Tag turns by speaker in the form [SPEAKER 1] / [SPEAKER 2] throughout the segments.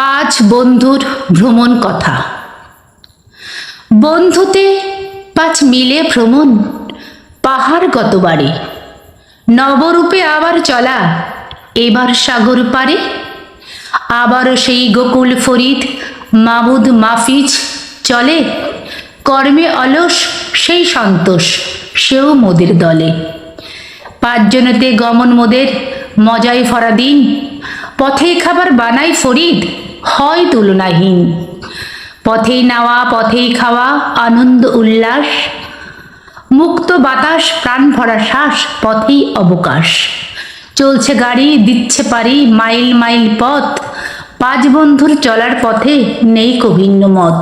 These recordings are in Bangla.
[SPEAKER 1] পাঁচ বন্ধুর ভ্রমণ কথা। বন্ধুতে পাঁচ মিলে ভ্রমণ, পাহাড় গতবারে নবরূপে আবার চলা, এবার সাগর পারে। আবারও সেই গোকুল ফরিদ মাবুদ মাফিজ চলে। কর্মে অলস, সেই সন্তোষ, সেও মোদের দলে। পাঁচজনেতে গমন মোদের মজায় ভরা দিন। পথেই খাবার বানাই ফরিদ হয় তুলনাহীন। পথেই নেওয়া, পথেই খাওয়া, আনন্দ, উল্লাস, মুক্ত বাতাস, প্রাণ ভরা শ্বাস, পথেই অবকাশ। চলছে গাড়ি, দিচ্ছে পারি মাইল মাইল পথ, পাঁচ বন্ধুর চলার পথে নেই কভিন্ন মত।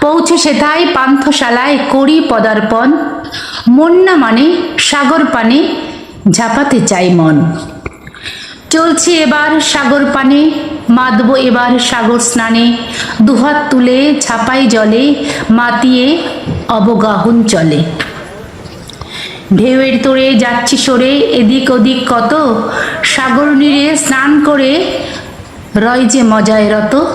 [SPEAKER 1] পৌঁছে সেথায় পান্থশালায় করি পদার্পণ, মন না মানে সাগর পানে ঝাঁপাতে চাই মন। চলছি এবার সাগর পানে মাতব এবার সাগর স্নানে। দুহাত তুলে, ছাপাই জলে, মাতিয়ে অবগাহন চলে। ঢেউয়ের তোরে যাচ্ছি সরে, এদিক ওদিক কত? সাগর নীরে স্নান করে রয় যে মজায় রত।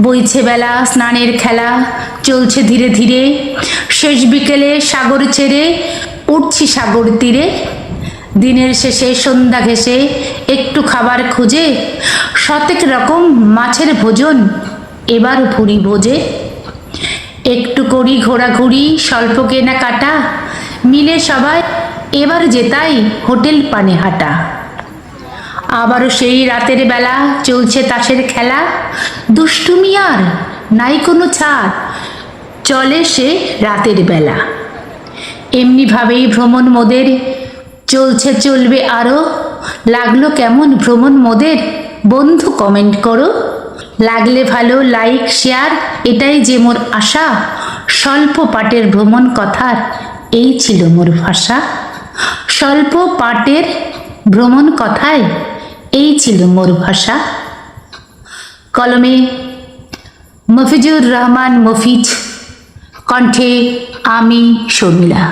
[SPEAKER 1] বইছে বেলা স্নানের খেলা, চলছে ধীরে ধীরে। শেষ বিকেলে সাগর ছেড়ে উঠছি সাগর তীরে। দিনের শেষে সন্ধ্যা ঘেসে একটু খাবার খুঁজে শতেক রকম মাছের ভোজন এবার ভুরি ভোজে। একটু করি ঘোরাঘুরি, স্বল্প কেনা কাটা মিলে সবাই এবার যেতাই হোটেল পানে হাঁটা। আবারও সেই রাতের বেলা চলছে তাসের খেলা। দুষ্টুমি আর নাই কোনো ছাড়, চলে সে রাতের বেলা। এমনিভাবেই ভ্রমণ মোদের চলছে, চলবে আরও লাগল কেমন ভ্রমণ মোদের? বন্ধু কমেন্ট করো। লাগলে ভালো লাইক শেয়ার এটাই যে মোর আশা। স্বল্প পাটের ভ্রমণ কথার, এই ছিল মোর ভাষা। স্বল্প পাটের ভ্রমণ কথায়, এই ছিল মোর ভাষা। কলমে, মফিজুর রহমান মফিজ, কণ্ঠে আমি শর্মিলা।